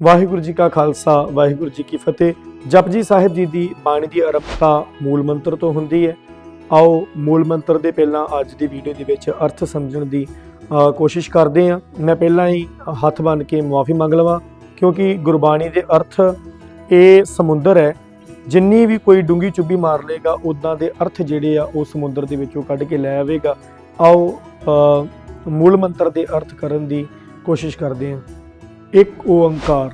ਵਾਹਿਗੁਰੂ ਜੀ ਕਾ ਖਾਲਸਾ, ਵਾਹਿਗੁਰੂ ਜੀ ਕੀ ਫਤਿਹ। ਜਪਜੀ ਸਾਹਿਬ ਜੀ ਦੀ ਬਾਣੀ ਦੀ ਅਰੰਭਤਾ ਮੂਲ ਮੰਤਰ ਤੋਂ ਹੁੰਦੀ ਹੈ। ਆਓ ਮੂਲ ਮੰਤਰ ਦੇ ਪਹਿਲਾਂ ਅੱਜ ਦੀ ਵੀਡੀਓ ਦੇ ਵਿੱਚ ਅਰਥ ਸਮਝਣ ਦੀ ਕੋਸ਼ਿਸ਼ ਕਰਦੇ ਹਾਂ। ਮੈਂ ਪਹਿਲਾਂ ਹੀ ਹੱਥ ਬੰਨ ਕੇ ਮੁਆਫੀ ਮੰਗ ਲਵਾਂ, ਕਿਉਂਕਿ ਗੁਰਬਾਣੀ ਦੇ ਅਰਥ ਇਹ ਸਮੁੰਦਰ ਹੈ। ਜਿੰਨੀ ਵੀ ਕੋਈ ਡੂੰਗੀ ਚੁੱਭੀ ਮਾਰ ਲੇਗਾ ਉਦਾਂ ਦੇ ਅਰਥ ਜਿਹੜੇ ਆ, ਉਹ ਸਮੁੰਦਰ ਦੇ ਵਿੱਚੋਂ ਕੱਢ ਕੇ ਲੈ ਆਵੇਗਾ। ਆਓ ਮੂਲ ਮੰਤਰ ਦੇ ਅਰਥ ਕਰਨ ਦੀ ਕੋਸ਼ਿਸ਼ ਕਰਦੇ ਹਾਂ। ਇੱਕ ਓੰਕਾਰ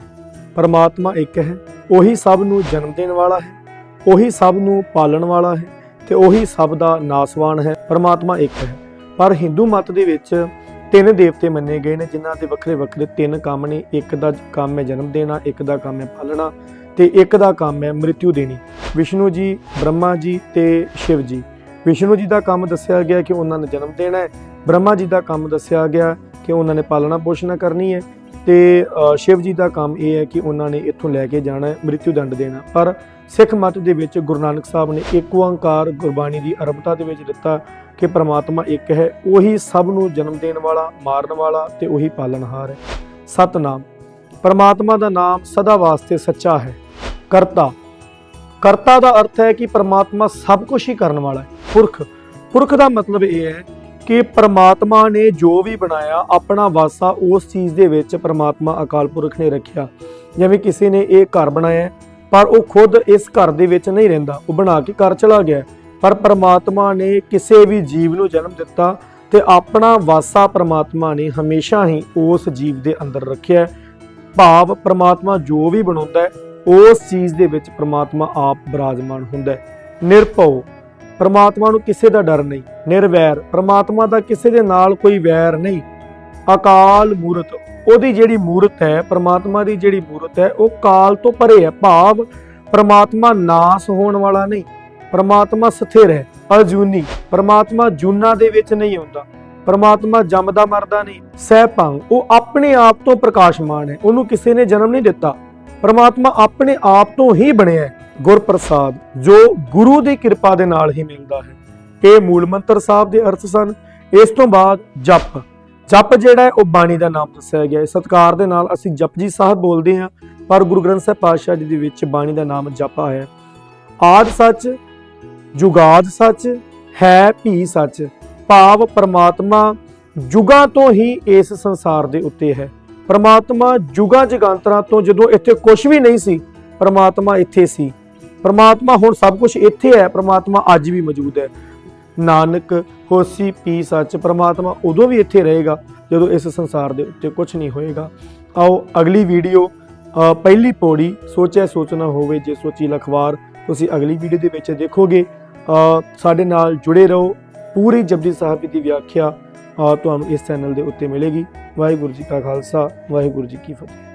ਪਰਮਾਤਮਾ ਇੱਕ ਹੈ, ਉਹੀ ਸਭ ਨੂੰ ਜਨਮ ਦੇਣ ਵਾਲਾ ਹੈ, ਉਹੀ ਸਭ ਨੂੰ ਪਾਲਣ ਵਾਲਾ ਹੈ ਤੇ ਉਹੀ ਸਭ ਦਾ ਨਾਸਵਾਨ ਹੈ, ਪਰਮਾਤਮਾ ਇੱਕ ਹੈ। ਪਰ ਹਿੰਦੂ ਮਤ ਦੇ ਵਿੱਚ ਤਿੰਨ ਦੇਵਤੇ ਮੰਨੇ ਗਏ ਨੇ, ਜਿਨ੍ਹਾਂ ਦੇ ਵੱਖਰੇ ਵੱਖਰੇ ਤਿੰਨ ਕੰਮ ਨੇ, ਇੱਕ ਦਾ ਕੰਮ ਹੈ ਜਨਮ ਦੇਣਾ, ਇੱਕ ਦਾ ਕੰਮ ਹੈ ਪਾਲਣਾ ਤੇ ਇੱਕ ਦਾ ਕੰਮ ਹੈ ਮ੍ਰਿਤਿੂ ਦੇਣੀ। ਵਿਸ਼ਨੂੰ ਜੀ, ਬ੍ਰਹਮਾ ਜੀ ਤੇ ਸ਼ਿਵ ਜੀ। ਵਿਸ਼ਨੂੰ ਜੀ ਦਾ ਕੰਮ ਦੱਸਿਆ ਗਿਆ ਕਿ ਉਹਨਾਂ ਨੇ ਜਨਮ ਦੇਣਾ ਹੈ, ਬ੍ਰਹਮਾ ਜੀ ਦਾ ਕੰਮ ਦੱਸਿਆ ਗਿਆ ਕਿ ਉਹਨਾਂ ਨੇ ਪਾਲਣਾ ਪੋਸ਼ਣਾ ਕਰਨੀ ਹੈ ਤੇ ਸ਼ਿਵ ਜੀ ਦਾ ਕੰਮ ਇਹ ਹੈ ਕਿ ਉਹਨਾਂ ਨੇ ਇੱਥੋਂ ਲੈ ਕੇ ਜਾਣਾ ਹੈ ਦੰਡ ਦੇਣਾ ਪਰ ਸਿੱਖ ਮਤ ਦੇ ਵਿੱਚ ਗੁਰੂ ਨਾਨਕ ਸਾਹਿਬ ਨੇ ਇੱਕ ਓੰਕਾਰ ਗੁਰਬਾਣੀ ਦੀ ਅਰਬਤਾ ਦੇ ਵਿੱਚ ਦਿੱਤਾ ਕਿ ਪ੍ਰਮਾਤਮਾ ਇੱਕ ਹੈ, ਉਹੀ ਸਭ ਨੂੰ ਜਨਮ ਦੇਣ ਵਾਲਾ, ਮਾਰਨ ਵਾਲਾ ਤੇ ਉਹੀ ਪਾਲਣਹਾਰ ਹੈ। ਸਤਨਾਮ। ਪਰਮਾਤਮਾ ਦਾ ਨਾਮ ਸਦਾ ਵਾਸਤੇ ਸੱਚਾ ਹੈ। ਕਰਤਾ। ਕਰਤਾ ਦਾ ਅਰਥ ਹੈ ਕਿ ਪਰਮਾਤਮਾ ਸਭ ਕੁਝ ਹੀ ਕਰਨ ਵਾਲਾ ਹੈ। ਪੁਰਖ। ਪੁਰਖ ਦਾ ਮਤਲਬ ਇਹ ਹੈ ਕਿ ਪ੍ਰਮਾਤਮਾ ਨੇ ਜੋ ਵੀ ਬਣਾਇਆ, ਆਪਣਾ ਵਾਸਾ ਉਸ ਚੀਜ਼ ਦੇ ਵਿੱਚ ਪ੍ਰਮਾਤਮਾ ਅਕਾਲ ਪੁਰਖ ਨੇ ਰੱਖਿਆ। ਜਿਵੇਂ ਕਿਸੇ ਨੇ ਇਹ ਘਰ ਬਣਾਇਆ, ਪਰ ਉਹ ਖੁਦ ਇਸ ਘਰ ਦੇ ਵਿੱਚ ਨਹੀਂ ਰਹਿੰਦਾ। ਉਹ ਬਣਾ ਕੇ ਘਰ ਚਲਾ ਗਿਆ। ਪਰ ਪ੍ਰਮਾਤਮਾ ਨੇ ਕਿਸੇ ਵੀ ਜੀਵ ਨੂੰ ਜਨਮ ਦਿੱਤਾ ਤੇ ਆਪਣਾ ਵਾਸਾ ਪ੍ਰਮਾਤਮਾ ਨੇ ਹਮੇਸ਼ਾ ਹੀ ਉਸ ਜੀਵ ਦੇ ਅੰਦਰ ਰੱਖਿਆ। ਭਾਵ ਪ੍ਰਮਾਤਮਾ ਜੋ ਵੀ ਬਣਾਉਂਦਾ ਹੈ ਉਸ ਚੀਜ਼ ਦੇ ਵਿੱਚ ਪ੍ਰਮਾਤਮਾ ਆਪ ਬਿਰਾਜਮਾਨ ਹੁੰਦਾ ਹੈ। ਨਿਰਭਉ ਪਰਮਾਤਮਾ ਨੂੰ ਕਿਸੇ ਦਾ ਡਰ ਨਹੀਂ, ਨਿਰਵੈਰ। ਪਰਮਾਤਮਾ ਦਾ ਕਿਸੇ ਦੇ ਨਾਲ ਕੋਈ ਵੈਰ ਨਹੀਂ। ਅਕਾਲ ਮੂਰਤ, ਉਹਦੀ ਜਿਹੜੀ ਮੂਰਤ ਹੈ, ਪਰਮਾਤਮਾ ਦੀ ਜਿਹੜੀ ਮੂਰਤ ਹੈ, ਉਹ ਕਾਲ ਤੋਂ ਪਰੇ ਹੈ, ਭਾਵ ਪਰਮਾਤਮਾ ਨਾਸ ਹੋਣ ਵਾਲਾ ਨਹੀਂ। ਪਰਮਾਤਮਾ ਸਥਿਰ ਹੈ ਅਜੂਨੀ ਪਰਮਾਤਮਾ ਜੂਨਾ ਦੇ ਵਿੱਚ ਨਹੀਂ ਆਉਂਦਾ। ਪਰਮਾਤਮਾ ਜੰਮਦਾ ਮਰਦਾ ਨਹੀਂ। ਸਹਿਭੰਗ ਉਹ ਆਪਣੇ ਆਪ ਤੋਂ ਪ੍ਰਕਾਸ਼ਮਾਨ ਹੈ। ਉਹਨੂੰ ਕਿਸੇ ਨੇ ਜਨਮ ਨਹੀਂ ਦਿੱਤਾ। ਪਰਮਾਤਮਾ ਆਪਣੇ ਆਪ ਤੋਂ ਹੀ ਬਣਿਆ ਹੈ। ਗੁਰਪ੍ਰਸਾਦ, ਜੋ ਗੁਰੂ ਦੀ ਕਿਰਪਾ ਦੇ ਨਾਲ ਹੀ ਮਿਲਦਾ ਹੈ। ਇਹ ਮੂਲ ਮੰਤਰ ਸਾਹਿਬ ਦੇ ਅਰਥ ਸਨ। ਇਸ ਤੋਂ ਬਾਅਦ ਜਪ। ਜਪ ਜਿਹੜਾ ਹੈ, ਉਹ ਬਾਣੀ ਦਾ ਨਾਮ ਦੱਸਿਆ ਗਿਆ ਹੈ। ਸਤਕਾਰ ਦੇ ਨਾਲ ਅਸੀਂ ਜਪਜੀ ਸਾਹਿਬ ਬੋਲਦੇ ਹਾਂ, ਪਰ ਗੁਰੂ ਗ੍ਰੰਥ ਸਾਹਿਬ ਪਾਤਸ਼ਾਹ ਜੀ ਦੇ ਵਿੱਚ ਬਾਣੀ ਦਾ ਨਾਮ ਜਪ ਆਇਆ। ਹੈ ਆਦ ਸੱਚ, ਜੁਗਾਦ ਸੱਚ, ਹੈ ਭੀ ਸੱਚ। ਭਾਵ ਪਰਮਾਤਮਾ ਜੁਗਾਂ ਤੋਂ ਹੀ ਇਸ ਸੰਸਾਰ ਦੇ ਉੱਤੇ ਹੈ। ਪਰਮਾਤਮਾ ਜੁਗਾਂ ਜਗਾਂਤਰਾਂ ਤੋਂ ਜਦੋਂ ਇੱਥੇ ਕੁਝ ਵੀ ਨਹੀਂ ਸੀ, ਪਰਮਾਤਮਾ ਇੱਥੇ ਸੀ। ਪ੍ਰਮਾਤਮਾ ਹੁਣ ਸਭ ਕੁਝ ਇੱਥੇ ਹੈ, ਪ੍ਰਮਾਤਮਾ ਅੱਜ ਵੀ ਮੌਜੂਦ ਹੈ। ਨਾਨਕ ਹੋਸੀ ਪੀ ਸੱਚ, ਪ੍ਰਮਾਤਮਾ ਉਦੋਂ ਵੀ ਇੱਥੇ ਰਹੇਗਾ, ਜਦੋਂ ਇਸ ਸੰਸਾਰ ਦੇ ਉੱਤੇ ਕੁਝ ਨਹੀਂ ਹੋਏਗਾ। ਆਓ ਅਗਲੀ ਵੀਡੀਓ ਪਹਿਲੀ ਪੌੜੀ, ਸੋਚਿਆ ਸੋਚਣਾ ਹੋਵੇ ਜੇ ਸੋਚੀ ਲਖਵਾਰ, ਤੁਸੀਂ ਅਗਲੀ ਵੀਡੀਓ ਦੇ ਵਿੱਚ ਦੇਖੋਗੇ। ਸਾਡੇ ਨਾਲ ਜੁੜੇ ਰਹੋ, ਪੂਰੀ ਜਪਜੀ ਸਾਹਿਬ ਜੀ ਦੀ ਵਿਆਖਿਆ ਤੁਹਾਨੂੰ ਇਸ ਚੈਨਲ ਦੇ ਉੱਤੇ ਮਿਲੇਗੀ। ਵਾਹਿਗੁਰੂ ਜੀ ਕਾ ਖਾਲਸਾ, ਵਾਹਿਗੁਰੂ ਜੀ ਕੀ ਫਤਿਹ।